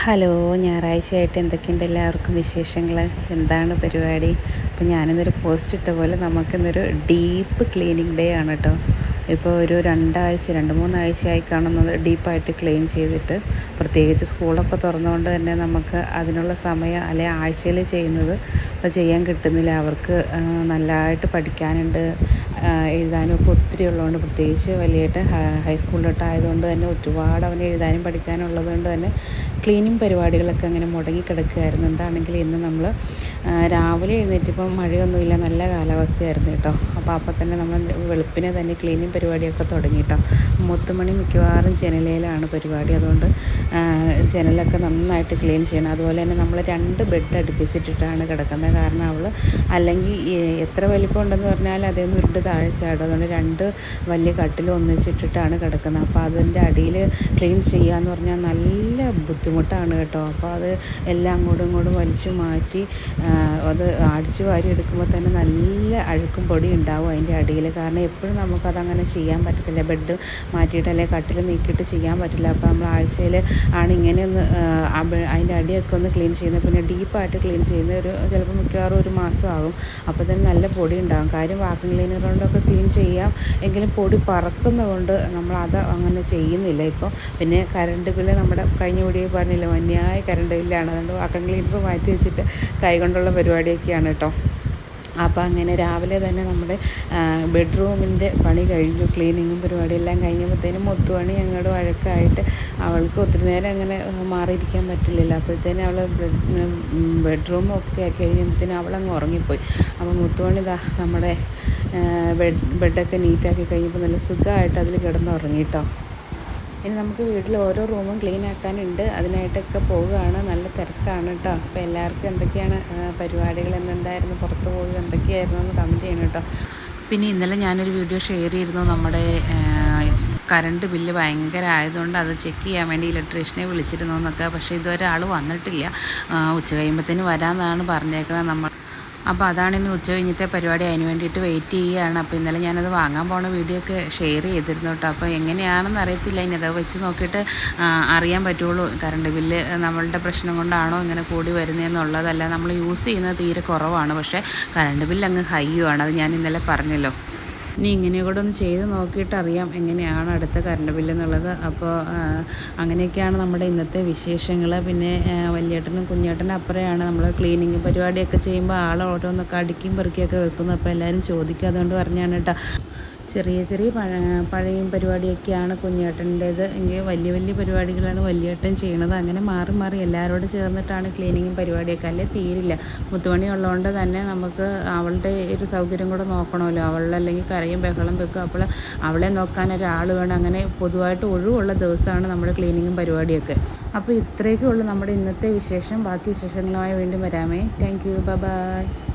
Hello ഞായറാഴ്ചയായിട്ട് എന്തൊക്കെയുണ്ട് എല്ലാവർക്കും വിശേഷങ്ങൾ എന്താണ് പരിപാടി? അപ്പോൾ ഞാനിന്നൊരു പോസ്റ്റ് ഇട്ട പോലെ നമുക്കിന്നൊരു ഡീപ്പ് ക്ലീനിങ് ഡേ ആണ് കേട്ടോ ഇപ്പോൾ ഒരു രണ്ടാഴ്ച രണ്ട് മൂന്നാഴ്ചയായി കാണുന്നത് ഡീപ്പായിട്ട് ക്ലീൻ ചെയ്തിട്ട് പ്രത്യേകിച്ച് സ്കൂളൊക്കെ തുറന്നുകൊണ്ട് തന്നെ നമുക്ക് അതിനുള്ള സമയം അല്ലെ ആഴ്ചയിൽ ചെയ്യുന്നത് ഇപ്പോൾ ചെയ്യാൻ കിട്ടുന്നില്ല. അവർക്ക് നല്ലതായിട്ട് പഠിക്കാനുണ്ട്. എഴുതാനും ഒക്കെ ഒത്തിരി ഉള്ളതുകൊണ്ട് പ്രത്യേകിച്ച് വലിയായിട്ട് ഹൈസ്കൂളിലോട്ടായതുകൊണ്ട് തന്നെ ഒരുപാട് അവന് എഴുതാനും പഠിക്കാനും ഉള്ളതുകൊണ്ട് തന്നെ ക്ലീനിങ് പരിപാടികളൊക്കെ അങ്ങനെ മുടങ്ങി കിടക്കുകയായിരുന്നു. എന്താണെങ്കിൽ ഇന്ന് നമ്മൾ രാവിലെ എഴുന്നേറ്റപ്പം മഴയൊന്നുമില്ല. നല്ല കാലാവസ്ഥയായിരുന്നു കേട്ടോ. അപ്പോൾ അപ്പോൾ തന്നെ നമ്മൾ വെളുപ്പിനെ തന്നെ ക്ലീനിങ് പരിപാടിയൊക്കെ തുടങ്ങി കേട്ടോ. മുത്തുമണി മിക്കവാറും ജനലയിലാണ് പരിപാടി. അതുകൊണ്ട് ജനലൊക്കെ നന്നായിട്ട് ക്ലീൻ ചെയ്യണം. അതുപോലെ തന്നെ നമ്മൾ രണ്ട് ബെഡ് അടുപ്പിച്ചിട്ടിട്ടാണ് കിടക്കുന്നത്. കാരണം അവൾ അല്ലെങ്കിൽ എത്ര വലിപ്പം ഉണ്ടെന്ന് പറഞ്ഞാൽ അതേ നിന്ന് ഉരുണ്ട് താഴെ ചാടും. അതുകൊണ്ട് രണ്ട് വലിയ കട്ടിൽ ഒന്നിച്ചിട്ടിട്ടാണ് കിടക്കുന്നത്. അപ്പോൾ അതിന്റെ അടിയിൽ ക്ലീൻ ചെയ്യുക എന്ന് പറഞ്ഞാൽ നല്ല ബുദ്ധിമുട്ടാണ് കേട്ടോ. അപ്പോൾ അത് എല്ലാം അങ്ങോട്ടും ഇങ്ങോട്ടും വലിച്ചു മാറ്റി അത് അടിച്ചു വാരി എടുക്കുമ്പോൾ തന്നെ നല്ല അഴുക്കും പൊടി ഉണ്ടാവും അതിന്റെ അടിയിൽ. കാരണം എപ്പോഴും നമുക്കതങ്ങനെ ചെയ്യാൻ പറ്റത്തില്ല. ബെഡ് മാറ്റിയിട്ട് അല്ലെങ്കിൽ കട്ടിൽ നീക്കിയിട്ട് ചെയ്യാൻ പറ്റില്ല. അപ്പോൾ നമ്മൾ ആഴ്ചയിൽ ആണ് ഇങ്ങനെ ഒന്ന് അതിന്റെ അടിയൊക്കെ ഒന്ന് ക്ലീൻ ചെയ്യുന്നത്. പിന്നെ ഡീപ്പായിട്ട് ക്ലീൻ ചെയ്യുന്ന ഒരു ചിലപ്പോൾ മിക്കവാറും ഒരു മാസമാകും. അപ്പോൾ തന്നെ നല്ല പൊടി ഉണ്ടാകും കാര്യം വാക്യൂം ക്ലീനർ കൊണ്ടൊക്കെ ക്ലീൻ ചെയ്യാം. എങ്കിലും പൊടി പറക്കുന്നതുകൊണ്ട് നമ്മളത് അങ്ങനെ ചെയ്യുന്നില്ല. ഇപ്പോൾ പിന്നെ കറണ്ട് ബില്ല് നമ്മുടെ കഴിഞ്ഞ കൂടി പറഞ്ഞില്ല മന്യായ കറണ്ട് ബില്ലാണ്. അതുകൊണ്ട് വാക്യൂം ക്ലീനർ മാറ്റി വെച്ചിട്ട് കൈ കൊണ്ടുള്ള പരിപാടിയൊക്കെയാണ് കേട്ടോ. അപ്പോൾ അങ്ങനെ രാവിലെ തന്നെ നമ്മുടെ ബെഡ്റൂമിന്റെ പണി കഴിഞ്ഞു ക്ലീനിങ്ങും പരിപാടിയെല്ലാം കഴിഞ്ഞപ്പോഴത്തേനും മുത്തുപണി ഞങ്ങളുടെ വഴക്കായിട്ട് അവൾക്ക് ഒത്തിരി നേരം അങ്ങനെ മാറിയിരിക്കാൻ പറ്റില്ലല്ലോ. അപ്പോഴത്തേനും അവൾ ബെഡ്റൂം ഒക്കെ ആക്കി കഴിഞ്ഞപ്പോഴത്തേനും അവളങ്ങ് ഉറങ്ങിപ്പോയി. അപ്പോൾ മുത്തുപണി ഇതാ നമ്മുടെ ബെഡ് ബെഡൊക്കെ നീറ്റാക്കി കഴിഞ്ഞപ്പോൾ നല്ല സുഖമായിട്ട് അതിൽ കിടന്നുറങ്ങി കേട്ടോ. ഇനി നമുക്ക് വീട്ടിൽ ഓരോ റൂമും ക്ലീൻ ആക്കാനുണ്ട്. അതിനായിട്ടൊക്കെ പോവുകയാണ്. നല്ല തിരക്കാണ് കേട്ടോ അപ്പോൾ എല്ലാവർക്കും എന്തൊക്കെയാണ് പരിപാടികൾ എന്തെന്തായിരുന്നു പുറത്ത് പോവുക എന്തൊക്കെയായിരുന്നു എന്ന് കമന്റ് ചെയ്യണം കേട്ടോ പിന്നെ ഇന്നലെ ഞാനൊരു വീഡിയോ ഷെയർ ചെയ്തിരുന്നു. നമ്മുടെ കറണ്ട് ബില്ല് ഭയങ്കര ആയതുകൊണ്ട് അത് ചെക്ക് ചെയ്യാൻ വേണ്ടി ഇലക്ട്രീഷ്യനെ വിളിച്ചിരുന്നു എന്നൊക്കെ. പക്ഷേ ഇതുവരെ ആൾ വന്നിട്ടില്ല. ഉച്ച കഴിയുമ്പോഴത്തേന് വരാമെന്നാണ് പറഞ്ഞേക്കുന്നത് നമ്മൾ അപ്പോൾ അതാണ് ഇനി ഉച്ച കഴിഞ്ഞത്തെ പരിപാടി അതിന് വേണ്ടിയിട്ട് വെയിറ്റ് ചെയ്യുകയാണ് അപ്പോൾ ഇന്നലെ ഞാനത് വാങ്ങാൻ പോണ വീഡിയോ ഒക്കെ ഷെയർ ചെയ്തിരുന്നു കേട്ടോ അപ്പോൾ എങ്ങനെയാണെന്ന് അറിയത്തില്ല. ഇനി അത് വെച്ച് നോക്കിയിട്ട് അറിയാൻ പറ്റുള്ളൂ. കറണ്ട് ബില്ല് നമ്മളുടെ പ്രശ്നം കൊണ്ടാണോ ഇങ്ങനെ കൂടി വരുന്നതെന്നുള്ളതല്ല നമ്മൾ യൂസ് ചെയ്യുന്നത് തീരെ കുറവാണ്. പക്ഷേ കറണ്ട് ബില്ല് അങ്ങ് ഹൈയുമാണ് അത് ഞാൻ ഇന്നലെ പറഞ്ഞല്ലോ. ഇനി ഇങ്ങനെ കൂടെ ഒന്ന് ചെയ്ത് നോക്കിയിട്ട് അറിയാം എങ്ങനെയാണ് അടുത്ത കറണ്ട് ബില്ല് എന്നുള്ളത്. അപ്പോൾ അങ്ങനെയൊക്കെയാണ് നമ്മുടെ ഇന്നത്തെ വിശേഷങ്ങൾ. പിന്നെ വലിയേട്ടനും കുഞ്ഞേട്ടനും അപ്പുറയാണ് നമ്മൾ ക്ലീനിങ് പരിപാടിയൊക്കെ ചെയ്യുമ്പോൾ ആൾ ഓരോന്നൊക്കെ അടുക്കിയും പെറുക്കിയൊക്കെ വെക്കുന്നു. അപ്പോൾ എല്ലാവരും ചോദിക്കുക അതുകൊണ്ട് പറഞ്ഞാണ് കേട്ടോ. ചെറിയ ചെറിയ പഴ പഴയും പരിപാടിയൊക്കെയാണ് കുഞ്ഞേട്ടന്റേത്. എങ്കിൽ വലിയ വലിയ പരിപാടികളാണ് വലിയേട്ടൻ ചെയ്യണത്. അങ്ങനെ മാറി മാറി എല്ലാവരോടും ചേർന്നിട്ടാണ് ക്ലീനിങ്ങും പരിപാടിയൊക്കെ. അല്ലേ? തീരില്ല. മുത്തുമണി ഉള്ളതുകൊണ്ട് തന്നെ നമുക്ക് അവളുടെ ഒരു സൗകര്യം കൂടെ നോക്കണമല്ലോ. അവളുടെ അല്ലെങ്കിൽ കരയും ബഹളം വെക്കും. അപ്പോൾ അവളെ നോക്കാൻ ഒരാൾ വേണം. അങ്ങനെ പൊതുവായിട്ട് ഒഴിവുള്ള ദിവസമാണ് നമ്മുടെ ക്ലീനിങ്ങും പരിപാടിയൊക്കെ. അപ്പോൾ ഇത്രയൊക്കെ ഉള്ളൂ നമ്മുടെ ഇന്നത്തെ വിശേഷം. ബാക്കി വിശേഷങ്ങളുമായി വീണ്ടും വരാമേ. Thank you by